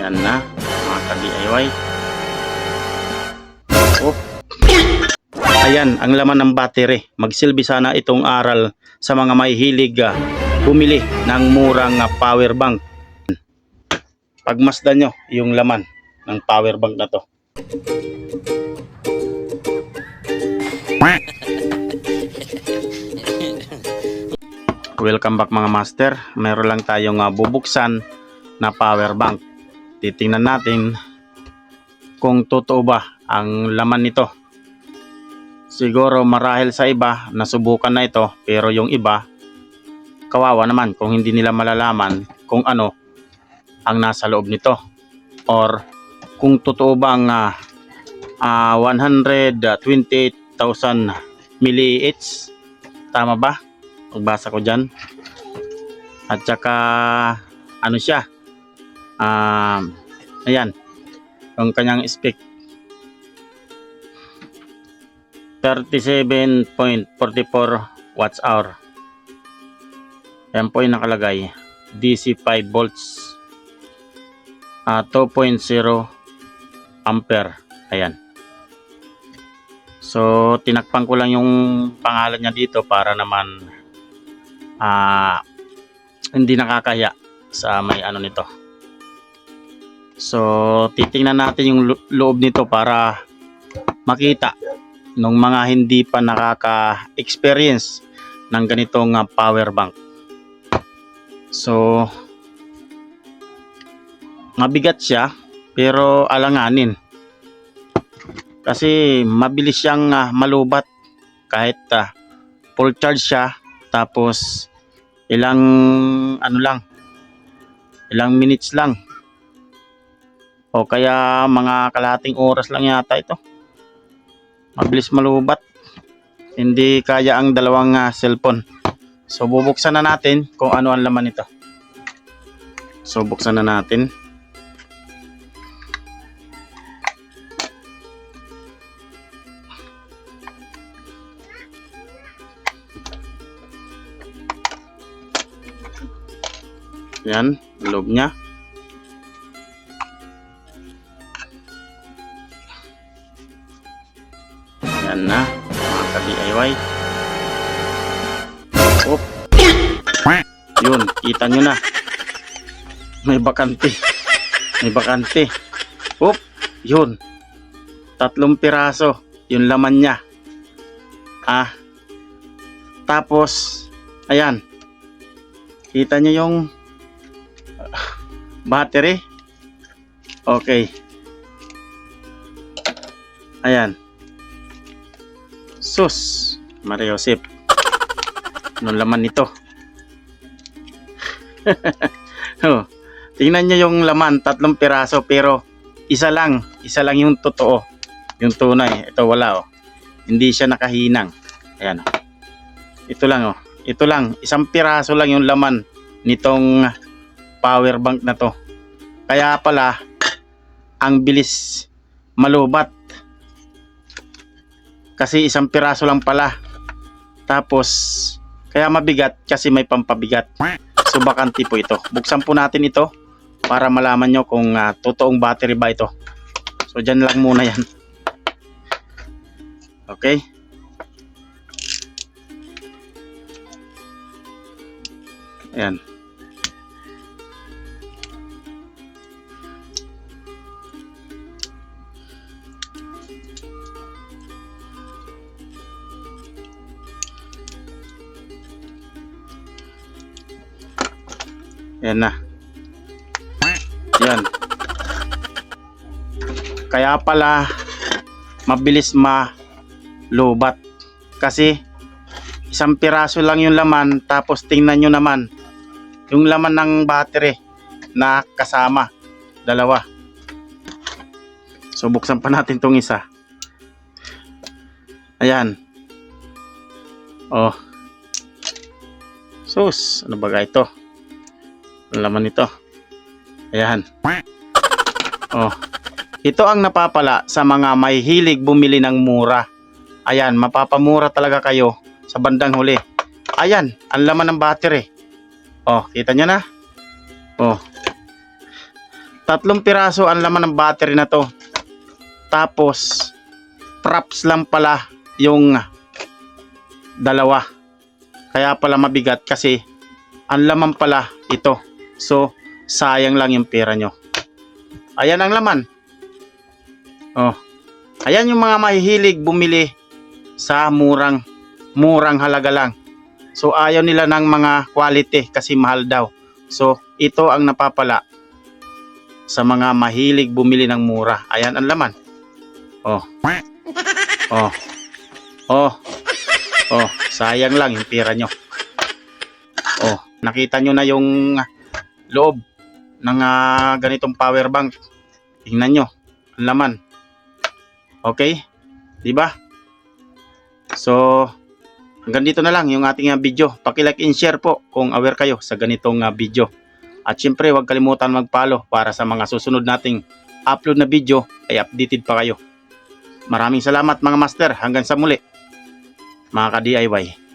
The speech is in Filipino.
Ayan na, mga ka-DIY. Oh. Ayan, ang laman ng battery. Magsilbi sana itong aral sa mga may hilig ah, bumili ng murang ah, power bank. Pagmasdan nyo yung laman ng power bank na to. Welcome back mga master. Meron lang tayong ah, bubuksan na power bank. Titingnan natin kung totoo ba ang laman nito. Siguro marahil sa iba nasubukan na ito pero yung iba kawawa naman kung hindi nila malalaman kung ano ang nasa loob nito or kung totoo bang ah, ah, 128,000 milliamps tama ba? Pagbasa ko dyan. At saka, ano siya? Um, ayan. Yung kanyang spec. 37.44 watts hour. Ayan po yung nakalagay. DC 5 volts. Ah, 2.0 ampere. Ayan. So, tinakpan ko lang yung pangalan niya dito para naman ah hindi nakakahiya sa may ano nito. So, titingnan natin yung lo- loob nito para makita ng mga hindi pa nakaka-experience ng ganitong ah, power bank. So, mabigat siya pero alanganin. Kasi mabilis siyang ah, malubat kahit ah, full charge siya tapos ilang ano lang ilang minutes lang o kaya mga kalahating oras lang yata ito. Mabilis malubat. Hindi kaya ang dalawang ah, cellphone. So bubuksan na natin kung ano ang laman nito. So buksan na natin. Yan loob niya Yan na, mga ka-DIY. Oop. Yun, kita nyo na. May bakante. May bakante. Oop. Yun. Tatlong piraso. Yung laman niya. Ah. Tapos, ayan. Kita nyo yung ah, battery. Okay. Ayan. Sus, Maria Josep. Anong laman nito? oh, tingnan nyo yung laman, tatlong piraso pero isa lang, isa lang yung totoo. Yung tunay, ito wala oh. Hindi siya nakahinang. Ayan oh. Ito lang oh. Ito lang, isang piraso lang yung laman nitong power bank na to. Kaya pala ang bilis malubat kasi isang piraso lang pala. Tapos, kaya mabigat kasi may pampabigat. So, bakante po ito. Buksan po natin ito para malaman nyo kung ah, totoong battery ba ito. So, dyan lang muna yan. Okay? Ayan. Yan na. Yan. Kaya pala mabilis malubat. Kasi isang piraso lang yung laman tapos tingnan nyo naman yung laman ng battery na kasama. Dalawa. So buksan pa natin tong isa. Ayan. Oh. Sus, ano ba ito? Ang laman nito. Ayan. Oh. Ito ang napapala sa mga may hilig bumili ng mura. Ayan, mapapamura talaga kayo sa bandang huli. Ayan, ang laman ng battery. Oh, kita nyo na? Oh. Tatlong piraso ang laman ng battery na to. Tapos, props lang pala yung dalawa. Kaya pala mabigat kasi ang laman pala ito. So, sayang lang yung pera nyo. Ayan ang laman. Oh. Ayan yung mga mahihilig bumili sa murang murang halaga lang. So ayaw nila ng mga quality kasi mahal daw. So ito ang napapala sa mga mahilig bumili ng mura. Ayan ang laman. Oh. Oh. Oh. Oh, sayang lang yung pera nyo. Oh, nakita nyo na yung loob ng ah, ganitong power bank. Tingnan nyo, ang laman. Okay? 'Di ba? So, hanggang dito na lang yung ating ah, video. Paki-like and share po kung aware kayo sa ganitong ah, video. At syempre, huwag kalimutan mag-follow para sa mga susunod nating upload na video ay updated pa kayo. Maraming salamat mga master. Hanggang sa muli. Mga ka-DIY.